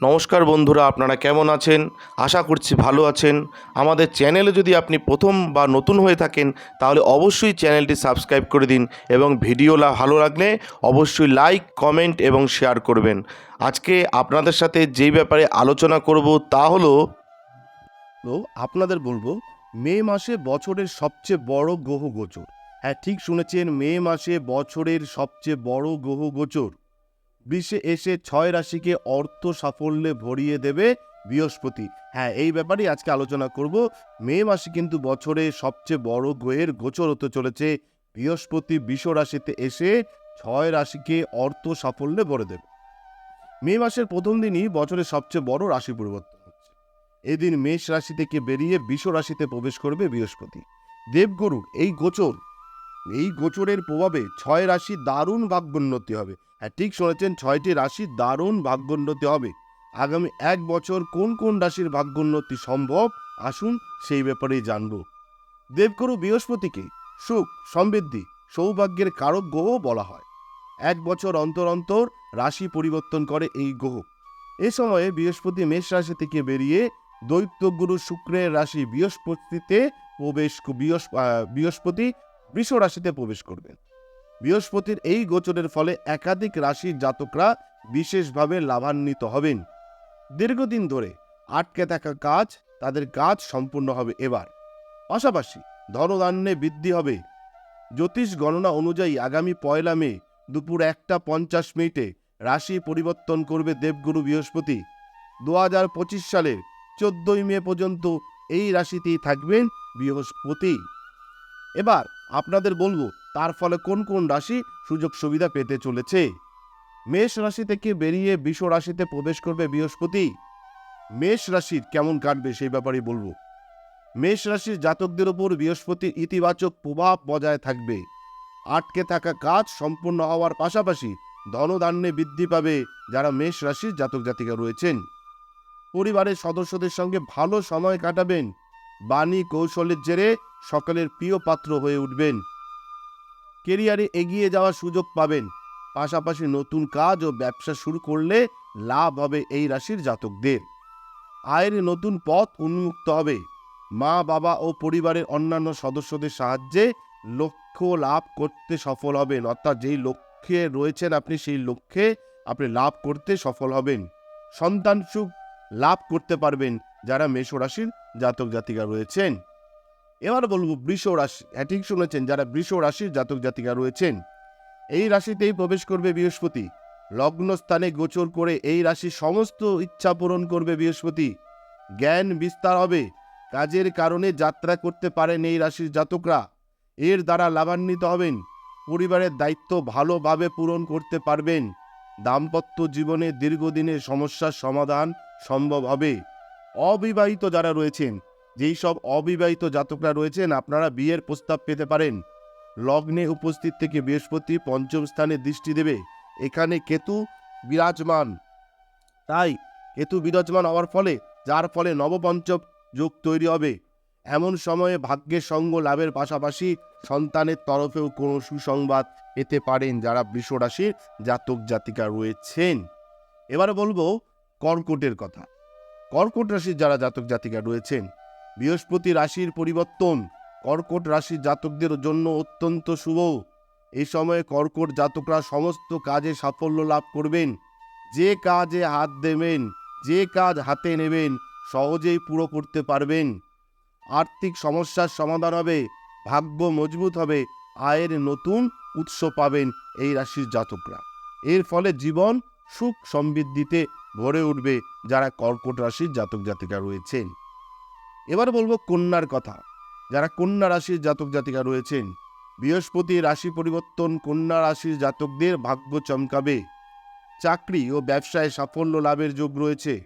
নমস্কার বন্ধুরা, আপনারা কেমন আছেন? আশা করছি ভালো আছেন। আমাদের চ্যানেলে যদি আপনি প্রথম বা নতুন হয়ে থাকেন, তাহলে অবশ্যই চ্যানেলটি সাবস্ক্রাইব করে দিন এবং ভিডিও ভালো লাগলে অবশ্যই লাইক, কমেন্ট এবং শেয়ার করবেন। আজকে আপনাদের সাথে যেই ব্যাপারে আলোচনা করব তা হলো আপনাদের বলব, মে মাসে বছরের সবচেয়ে বড় গ্রহ গোচর। হ্যাঁ ঠিক শুনেছেন, মে মাসে বছরের সবচেয়ে বড় গ্রহ গোচর। বিশ্বে এসে ছয় রাশিকে অর্থ সাফল্যে ভরিয়ে দেবে বৃহস্পতি। হ্যাঁ এই ব্যাপারেই আজকে আলোচনা করব। মে মাসে কিন্তু বছরে সবচেয়ে বড় গ্রহের গোচর হতে চলেছে। বৃহস্পতি বিষ রাশিতে এসে ছয় রাশিকে অর্থ সাফল্যে ভরে দেবে। মে মাসের প্রথম দিনই বছরের সবচেয়ে বড় রাশি পরিবর্তন হচ্ছে। এদিন মেষ রাশি থেকে বেরিয়ে বিষ রাশিতে প্রবেশ করবে বৃহস্পতি। দেবগুরুর এই গোচর এই গোচরের প্রভাবে ছয় রাশি দারুণ ভাগ্যোন্নতি হবে। হ্যাঁ ঠিক শুনেছেন, ছয়টি রাশি দারুণ ভাগ্যোন্নতি হবে। আগামী এক বছর কোন কোন রাশির ভাগ্যোন্নতি সম্ভব? আসুন সেই ব্যাপারেই জানব। দেবগুরু বৃহস্পতিকে সুখ, সমৃদ্ধি, সৌভাগ্যের কারক গ্রহ বলা হয়। এক বছর অন্তর অন্তর রাশি পরিবর্তন করে এই গ্রহ। এ সময়ে বৃহস্পতি মেষ রাশি থেকে বেরিয়ে দৈত্যগুরু শুক্রের রাশি বৃহস্পতিতে প্রবেশ বৃহস্পতি বৃষ রাশিতে প্রবেশ করবেন। বৃহস্পতির এই গোচরের ফলে একাধিক রাশির জাতকরা বিশেষভাবে লাভান্বিত হবেন। দীর্ঘদিন ধরে আটকে থাকা কাজ তাদের কাজ সম্পূর্ণ হবে এবার। পাশাপাশি ধনধান্যে বৃদ্ধি হবে। জ্যোতিষ গণনা অনুযায়ী আগামী পয়লা মে দুপুর একটা পঞ্চাশ মিনিটে রাশি পরিবর্তন করবে দেবগুরু বৃহস্পতি। দু পঁচিশ সালের চোদ্দই মে পর্যন্ত এই রাশিতেই থাকবেন বৃহস্পতি। এবার আপনাদের বলব, তার ফলে কোন কোন রাশি সুযোগ সুবিধা পেতে চলেছে? মেষ রাশি থেকে বেরিয়ে বিষ রাশিতে প্রবেশ করবে বৃহস্পতি। মেষ রাশির কেমন কাটবে সেই ব্যাপারে বলব। মেষ রাশির জাতকদের উপর বৃহস্পতির ইতিবাচক প্রভাব বজায় থাকবে। আটকে থাকা কাজ সম্পূর্ণ হওয়ার পাশাপাশি ধনধান্যে বৃদ্ধি পাবে যারা মেষ রাশির জাতক জাতিকা রয়েছেন। পরিবারের সদস্যদের সঙ্গে ভালো সময় কাটাবেন। বাণী কৌশলের জেরে সকলের প্রিয় পাত্র হয়ে উঠবেন। কেরিয়ারে এগিয়ে যাওয়ার সুযোগ পাবেন। পাশাপাশি নতুন কাজ ও ব্যবসা শুরু করলে লাভ হবে এই রাশির জাতকদের। আয়ের নতুন পথ উন্মুক্ত হবে। মা, বাবা ও পরিবারের অন্যান্য সদস্যদের সাহায্যে লক্ষ্য লাভ করতে সফল হবেন। অর্থাৎ যেই লক্ষ্যে রয়েছেন আপনি, সেই লক্ষ্যে আপনি লাভ করতে সফল হবেন। সন্তান সুখ লাভ করতে পারবেন যারা মেষ রাশির জাতক জাতিকা রয়েছেন। এবার বলব বৃষ রাশি। হ্যাঁ ঠিক শুনেছেন, যারা বৃষ রাশির জাতক জাতিকা রয়েছেন, এই রাশিতেই প্রবেশ করবে বৃহস্পতি। লগ্ন স্থানে গোচর করে এই রাশির সমস্ত ইচ্ছা পূরণ করবে বৃহস্পতি। জ্ঞান বিস্তার হবে, কাজের কারণে যাত্রা করতে পারেন এই রাশির জাতকরা। এর দ্বারা লাভান্বিত হবেন, পরিবারের দায়িত্ব ভালোভাবে পূরণ করতে পারবেন। দাম্পত্য জীবনে দীর্ঘদিনের সমস্যার সমাধান সম্ভব হবে। অবিবাহিত যারা রয়েছেন যেই সব অবিবাহিত জাতকরা রয়েছেন, আপনারা বিয়ের প্রস্তাব পেতে পারেন। লগ্নে উপস্থিত থেকে বৃহস্পতি পঞ্চম স্থানে দৃষ্টি দেবে। এখানে কেতু বিরাজমান। তাই কেতু বিরাজমান হওয়ার ফলে, যার ফলে নবপঞ্চম যোগ তৈরি হবে। এমন সময়ে ভাগ্যের সঙ্গ লাভের পাশাপাশি সন্তানের তরফেও কোনো সুসংবাদ পেতে পারেন যারা বৃষ রাশির জাতক জাতিকা রয়েছেন। এবার বলব কর্কটের কথা। কর্কট রাশির যারা জাতক জাতিকা রয়েছেন বৃহস্পতি রাশির পরিবর্তন। কর্কট রাশির জাতকদের জন্য অত্যন্ত শুভ। এই সময়ে কর্কট জাতকরা সমস্ত কাজে সাফল্য লাভ করবেন। যে কাজে হাত দেবেন, যে কাজ হাতে নেবেন, সহজেই পুরো করতে পারবেন। আর্থিক সমস্যার সমাধান হবে, ভাগ্য মজবুত হবে, আয়ের নতুন উৎস পাবেন এই রাশির জাতকরা। এর ফলে জীবন সুখ সমৃদ্ধিতে ভরে উঠবে যারা কর্কট রাশির জাতক জাতিকা রয়েছেন। এবার বলব কন্যার কথা। যারা কন্যা রাশির জাতক জাতিকা রয়েছেন, বৃহস্পতি রাশি পরিবর্তন কন্যা রাশির জাতকদের ভাগ্য চমকাবে। চাকরি ও ব্যবসায় সাফল্য লাভের যোগ রয়েছে।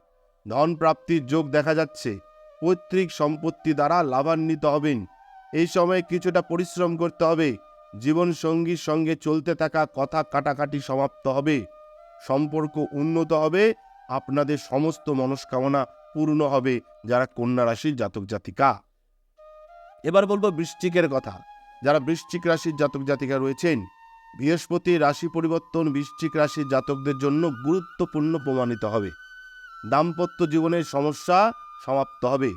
ধন প্রাপ্তির যোগ দেখা যাচ্ছে। পৈতৃক সম্পত্তি দ্বারা লাভান্বিত হবেন। এই সময়ে কিছুটা পরিশ্রম করতে হবে। জীবন সঙ্গীর সঙ্গে চলতে থাকা কথা কাটাকাটি সমাপ্ত হবে। সম্পর্ক উন্নত হবে। আপনাদের সমস্ত মনস্কামনা পূর্ণ হবে যারা কন্যা রাশির জাতক জাতিকা। এবার বলব বৃশ্চিকের কথা। যারা বৃশ্চিক রাশির জাতক জাতিকা রয়েছেন, বৃহস্পতি রাশি পরিবর্তন বৃশ্চিক রাশির জাতকদের জন্য গুরুত্বপূর্ণ প্রমাণিত হবে। দাম্পত্য জীবনের সমস্যা সমাপ্ত হবে।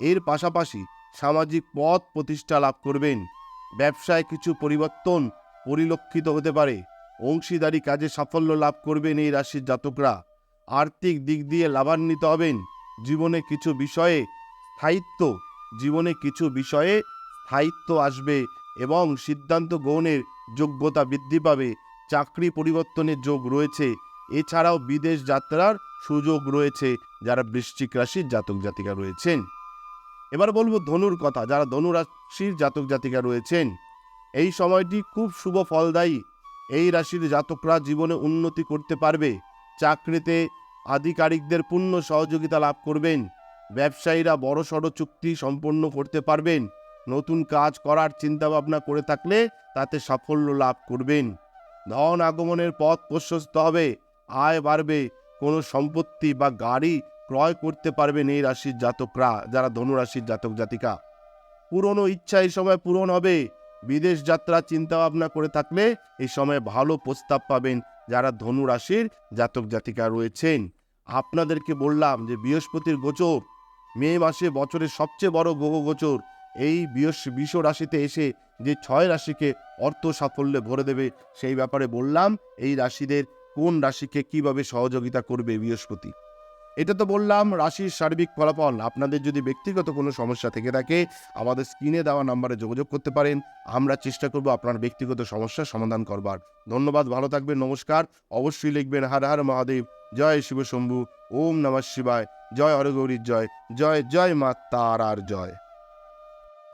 এর পাশাপাশি সামাজিক পথ প্রতিষ্ঠা লাভ করবেন। ব্যবসায় কিছু পরিবর্তন পরিলক্ষিত হতে পারে। অংশীদারি কাজে সাফল্য লাভ করবেন এই রাশির জাতকরা। আর্থিক দিক দিয়ে লাভান্বিত হবেন। জীবনে কিছু বিষয়ে স্থায়িত্ব, জীবনে কিছু বিষয়ে স্থায়িত্ব আসবে এবং সিদ্ধান্ত গ্রহণের যোগ্যতা বৃদ্ধি পাবে। চাকরি পরিবর্তনের যোগ রয়েছে। এছাড়াও বিদেশ যাত্রার সুযোগ রয়েছে, যারা বৃশ্চিক রাশির জাতক জাতিকা রয়েছেন। এবার বলব ধনুর কথা, যারা ধনু রাশির জাতক জাতিকা রয়েছেন, এই সময়টি খুব শুভ ফলদায়ী। এই রাশির জাতকরা জীবনে উন্নতি করতে পারবে। চাকরিতে আধিকারিকদের পূর্ণ সহযোগিতা লাভ করবেন। ব্যবসায়ীরা বড় বড়সড় চুক্তি সম্পন্ন করতে পারবেন। নতুন কাজ করার চিন্তাভাবনা করে থাকলে তাতে সাফল্য লাভ করবেন। ধন আগমনের পথ প্রশস্ত হবে। আয় বাড়বে। কোনো সম্পত্তি বা গাড়ি ক্রয় করতে পারবেন এই রাশির জাতকরা, যারা ধনুরাশির জাতক জাতিকা। পুরনো ইচ্ছা এই সময় পূরণ হবে। বিদেশ যাত্রা চিন্তা ভাবনা করে থাকলে এই সময় ভালো প্রস্তাব পাবেন যারা ধনু রাশির জাতক জাতিকা রয়েছেন। আপনাদেরকে বললাম যে বৃহস্পতির গোচর, মে মাসে বছরের সবচেয়ে বড় গ্রহ গোচর। এই বৃহস্প বিষ রাশিতে এসে যে ছয় রাশিকে অর্থ সাফল্যে ভরে দেবে, সেই ব্যাপারে বললাম, এই রাশিদের কোন রাশিকে কীভাবে সহযোগিতা করবে বৃহস্পতি? এটা তো বললাম, রাশির সার্বিক ফলাফল। আপনাদের যদি ব্যক্তিগত কোনো সমস্যা থেকে থাকে, আমাদের স্ক্রিনে দেওয়া নাম্বারে যোগাযোগ করতে পারেন। আমরা চেষ্টা করব আপনার ব্যক্তিগত সমস্যার সমাধান করবার। ধন্যবাদ, ভালো থাকবেন, নমস্কার। অবশ্যই লিখবেন, হার হার মহাদেব, জয় শিব শম্ভু, ওম নমঃ শিবায়, জয় হরগৌরীর জয় জয় জয় মা তারার জয়।